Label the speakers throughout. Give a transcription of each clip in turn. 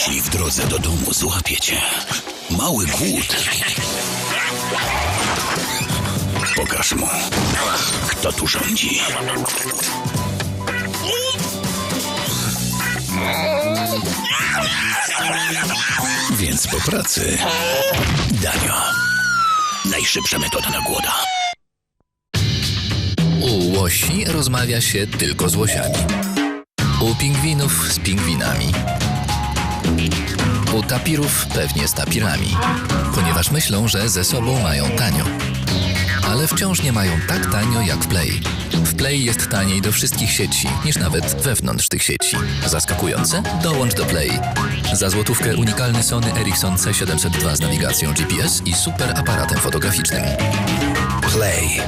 Speaker 1: jeśli w drodze do domu złapiecie mały głód. Pokaż mu, kto tu rządzi. Więc po pracy Danio. Najszybsza metoda na głoda.
Speaker 2: U łosi rozmawia się tylko z łosiami. U pingwinów z pingwinami. U tapirów pewnie z tapirami, ponieważ myślą, że ze sobą mają tanio. Ale wciąż nie mają tak tanio jak w Play. W Play jest taniej do wszystkich sieci niż nawet wewnątrz tych sieci. Zaskakujące? Dołącz do Play. Za złotówkę unikalny Sony Ericsson C702 z nawigacją GPS i super aparatem fotograficznym.
Speaker 1: Play.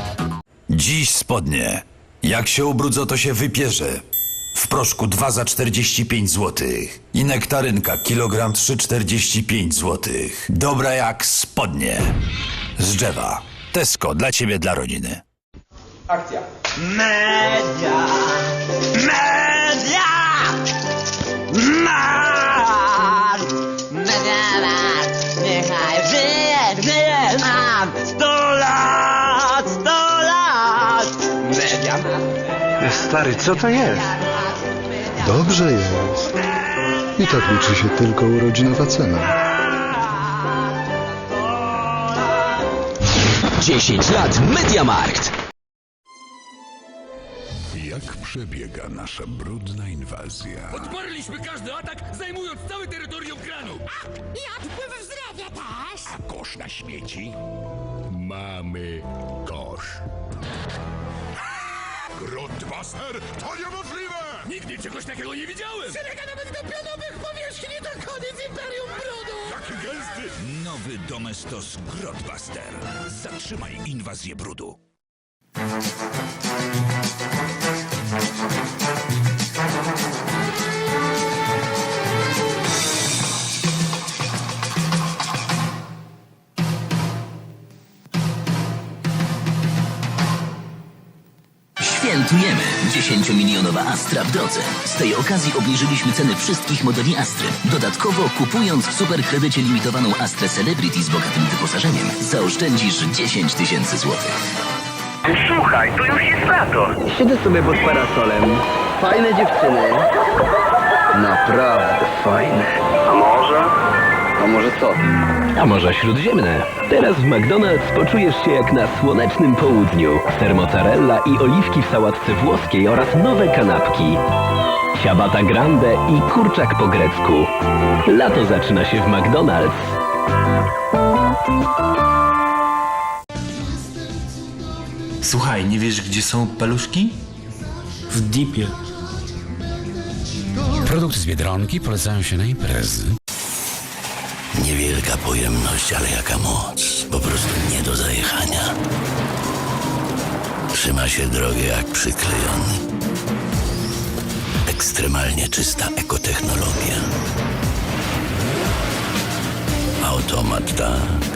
Speaker 3: Dziś spodnie. Jak się ubrudzą, to się wypierze. W proszku 2 za 45 zł. I nektarynka kilogram 3,45 zł. Dobra jak spodnie. Z drzewa. Tesco dla ciebie, dla rodziny.
Speaker 4: Akcja.
Speaker 5: Media! Media! Masz! Media! Niechaj żyje, żyje nam! Sto lat, sto lat! Media!
Speaker 6: Stary, co to jest? Dobrze jest. I tak liczy się tylko urodzinowa cena.
Speaker 7: 10 lat Mediamarkt.
Speaker 1: Jak przebiega nasza brudna inwazja?
Speaker 8: Odparliśmy każdy atak, zajmując całe terytorium kranu.
Speaker 9: I odpływ zdrowia też.
Speaker 1: A kosz na śmieci? Mamy kosz. Gruntmaster? To niemożliwe!
Speaker 8: Nigdy czegoś takiego nie widziałem.
Speaker 9: Sięga nawet do pionowych powierzchni to koniec Imperium Brudu.
Speaker 1: Taki gęsty! Nowy Domestos Grotbuster. Zatrzymaj inwazję brudu.
Speaker 7: Świętujemy 10-milionowa Astra w drodze. Z tej okazji obniżyliśmy ceny wszystkich modeli Astry. Dodatkowo kupując w superkredycie limitowaną Astrę Celebrity z bogatym wyposażeniem zaoszczędzisz 10 tysięcy złotych.
Speaker 10: Słuchaj, to już jest lato.
Speaker 5: Siedzę sobie pod parasolem. Fajne dziewczyny. Naprawdę fajne. A może? Co?
Speaker 11: A może śródziemne? Teraz w McDonald's poczujesz się jak na słonecznym południu. Ser mozzarella i oliwki w sałatce włoskiej oraz nowe kanapki. Ciabatta grande i kurczak po grecku. Lato zaczyna się w McDonald's.
Speaker 12: Słuchaj, nie wiesz gdzie są paluszki?
Speaker 4: W dipie.
Speaker 1: Produkty z Biedronki polecają się na imprezy. Niewielka pojemność, ale jaka moc. Po prostu nie do zajechania. Trzyma się drogę jak przyklejony. Ekstremalnie czysta ekotechnologia. Automat tak,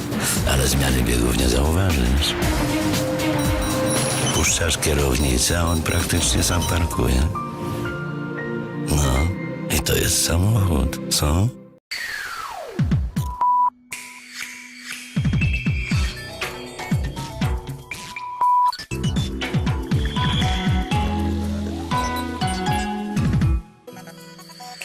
Speaker 1: ale zmiany biegów nie zauważysz. Puszczasz kierownicę, a on praktycznie sam parkuje. No, i to jest samochód, co?